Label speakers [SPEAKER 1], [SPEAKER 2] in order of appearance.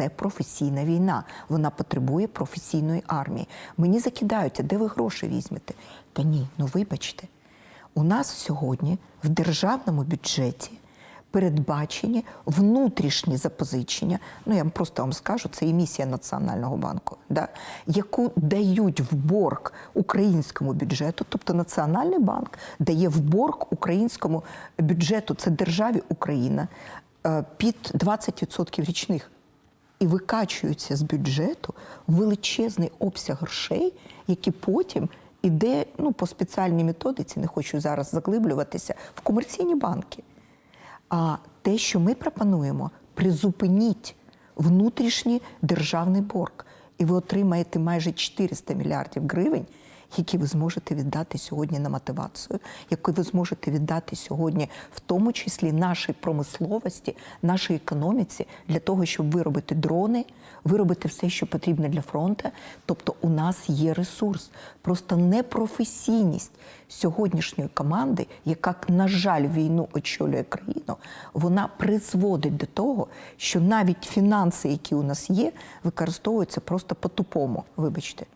[SPEAKER 1] це професійна війна. Вона потребує професійної армії. Мені закидають, а де ви гроші візьмете? Та ні, ну вибачте, у нас сьогодні в державному бюджеті передбачені внутрішні запозичення. Ну я просто вам скажу, це і Національного банку, да, яку дають в борг українському бюджету, тобто Національний банк дає в борг українському бюджету, це державі Україна, е, під 20% річних. І викачуються з бюджету величезний обсяг грошей, які потім іде ну, по спеціальній методиці, не хочу зараз заглиблюватися, в комерційні банки. А те, що ми пропонуємо, призупиніть внутрішній державний борг, і ви отримаєте майже 400 мільярдів гривень, які ви зможете віддати сьогодні на мотивацію, які ви зможете віддати сьогодні, в тому числі нашій промисловості, нашій економіці, для того, щоб виробити дрони, виробити все, що потрібно для фронту. Тобто, у нас є ресурс, просто непрофесійність сьогоднішньої команди, яка, на жаль, війну очолює країну, вона призводить до того, що навіть фінанси, які у нас є, використовуються просто по-тупому. Вибачте.